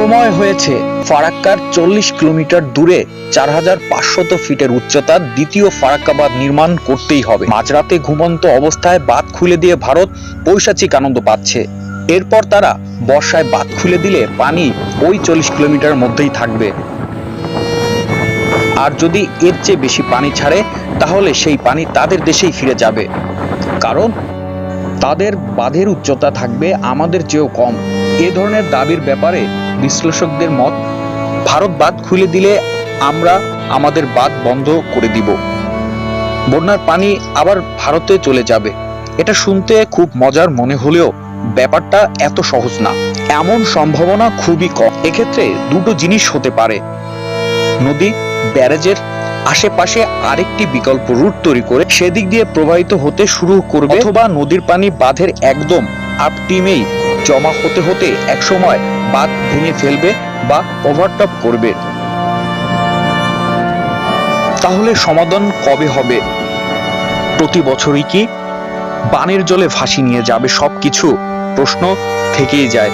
সময় হয়েছে ফারাক্কার চল্লিশ কিলোমিটার দূরে চার হাজার পাঁচশত ফিটের উচ্চতার দ্বিতীয় ফারাক্কা বাঁধ নির্মাণ করতেই হবে। মাঝরাতে ঘুমন্ত অবস্থায় বাঁধ খুলে দিয়ে ভারত পৈশাচিক আনন্দ পাচ্ছে। এরপর তারা বর্ষায় বাঁধ খুলে দিলে পানি ওই চল্লিশ কিলোমিটার মধ্যেই থাকবে। আর যদি এর চেয়ে বেশি পানি ছাড়ে, তাহলে সেই পানি তাদের দেশেই ফিরে যাবে। কারণ তাদের বাঁধের উচ্চতা থাকবে আমাদের চেয়েও কম। এ ধরনের দাবির ব্যাপারে বিশ্লেষকদের মত, ভারত বাঁধ খুলে দিলে আমরা আমাদের বাঁধ বন্ধ করে দিব। বন্যার পানি আবার ভারতে চলে যাবে। এটা শুনতে খুব মজার মনে হলেও ব্যাপারটা এত সহজ না। এমন সম্ভাবনা খুবই কম। এক্ষেত্রে দুটো জিনিস হতে পারে। নদী, ব্যারেজের আশেপাশে আরেকটি বিকল্প রুট তৈরি করে সেদিক দিয়ে প্রবাহিত হতে শুরু করবে, অথবা নদীর পানি বাঁধের একদম আপটিমেই জমা হতে হতে একসময় বাঁধ ভেঙে ফেলবে বা ওভারটপ করবে। তাহলে সমাধান কবে হবে? প্রতি বছরই কি বানের জলে ভাসি নিয়ে যাবে সবকিছু? প্রশ্ন থেকেই যায়।